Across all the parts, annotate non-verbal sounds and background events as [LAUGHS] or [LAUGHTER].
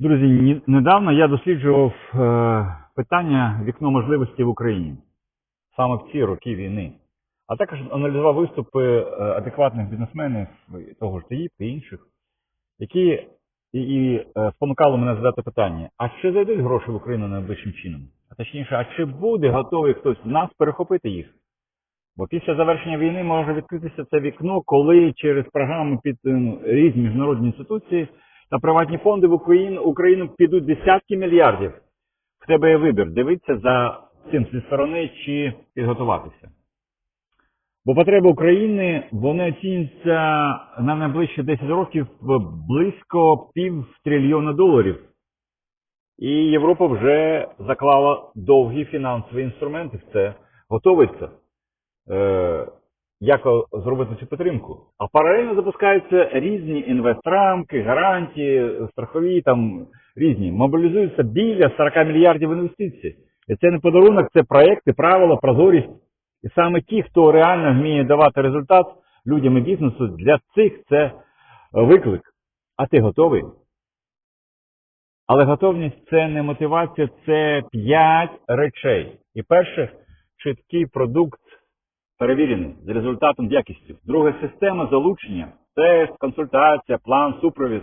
Друзі, недавно я досліджував е, питання вікно можливості в Україні саме в ці роки війни. А також аналізував виступи е, адекватних бізнесменів того ж ТІП і інших, які і, і е, спонукали мене задати питання: а чи зайдуть гроші в Україну найближчим чином? А точніше, а чи буде готовий хтось з нас перехопити їх? Бо після завершення війни може відкритися це вікно, коли через програми під різні міжнародні інституції та приватні фонди в Україну, Україну підуть десятки мільярдів. В тебе є вибір дивитися за цим зі сторони чи підготуватися. Бо потреби України вони оцінюються на найближчі 10 років близько пів трильйона доларів. І Європа вже заклала довгі фінансові інструменти в це, готовиться. Е, як зробити цю підтримку. А паралельно запускаються різні інвестрамки, гарантії, страхові, там різні. Мобілізуються біля 40 мільярдів інвестицій. І це не подарунок, це проекти, правила, прозорість. І саме ті, хто реально вміє давати результат людям і бізнесу, для цих це виклик. А ти готовий? Але готовність це не мотивація, це п'ять речей. І перше, чіткий продукт перевірений з результатом якістю. Друге система залучення, тест, консультація, план, супровід.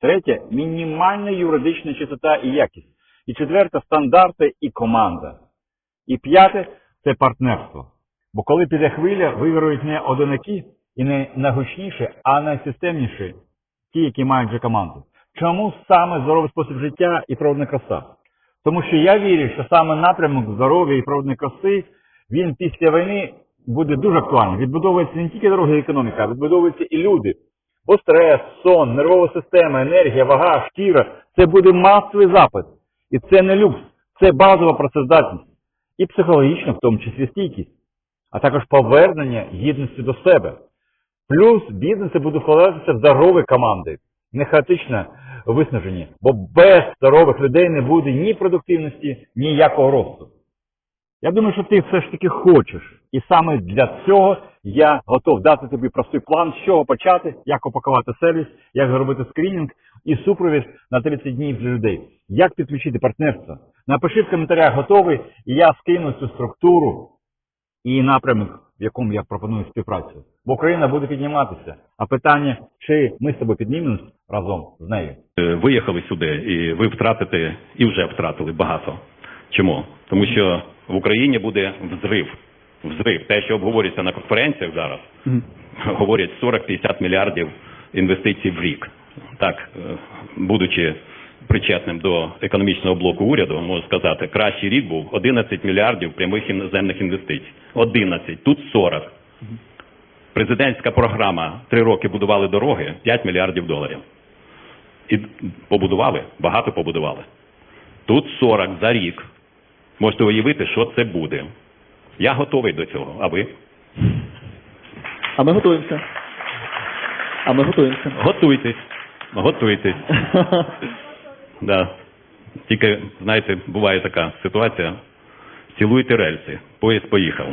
Третє мінімальна юридична чистота і якість. І четверте стандарти і команда. І п'яте це партнерство. Бо коли піде хвиля, виграють не одинаки і не найгучніші, а найсистемніші, ті, які мають вже команду. Чому саме здоровий спосіб життя і природна краса? Тому що я вірю, що саме напрямок здоров'я і природної краси, він після війни буде дуже актуальним. Відбудовується не тільки дороги і економіка, а відбудовуються і люди. Бо стрес, сон, нервова система, енергія, вага, шкіра це буде масовий запит. І це не люкс, це базова працездатність. І психологічна, в тому числі стійкість, а також повернення гідності до себе. Плюс бізнеси будуть вкладатися в здорові команди, не хаотично виснажені, бо без здорових людей не буде ні продуктивності, ніякого росту. Я думаю, що ти все ж таки хочеш. І саме для цього я готов дати тобі простий план, з чого почати, як упакувати сервіс, як зробити скринінг і супровід на 30 днів для людей. Як підключити партнерство. Напиши в коментарях готовий, і я скину цю структуру і напрямок, в якому я пропоную співпрацю. Бо Україна буде підніматися. А питання, чи ми з тобою піднімемось разом з нею. Е, виїхали сюди, і ви втратите і вже втратили багато. Чому? Тому що в Україні буде взрив. Взрив. Те, що обговорюється на конференціях зараз, говорять 40-50 мільярдів інвестицій в рік. Так, е, будучи причетним до економічного блоку уряду, можу сказати, кращий рік був 11 мільярдів прямих іноземних інвестицій. 11, тут 40. Президентська програма три роки будували дороги 5 мільярдів доларів. І побудували, багато побудували. Тут 40 за рік. Можете уявити, що це буде. Я готовий до цього, а ви? А ми готуємося. А ми готуємося. Готуйтесь, готуйтесь. [LAUGHS] Да. Тільки, знаєте, буває така ситуація. Цілуйте рельси, поїзд поїхав.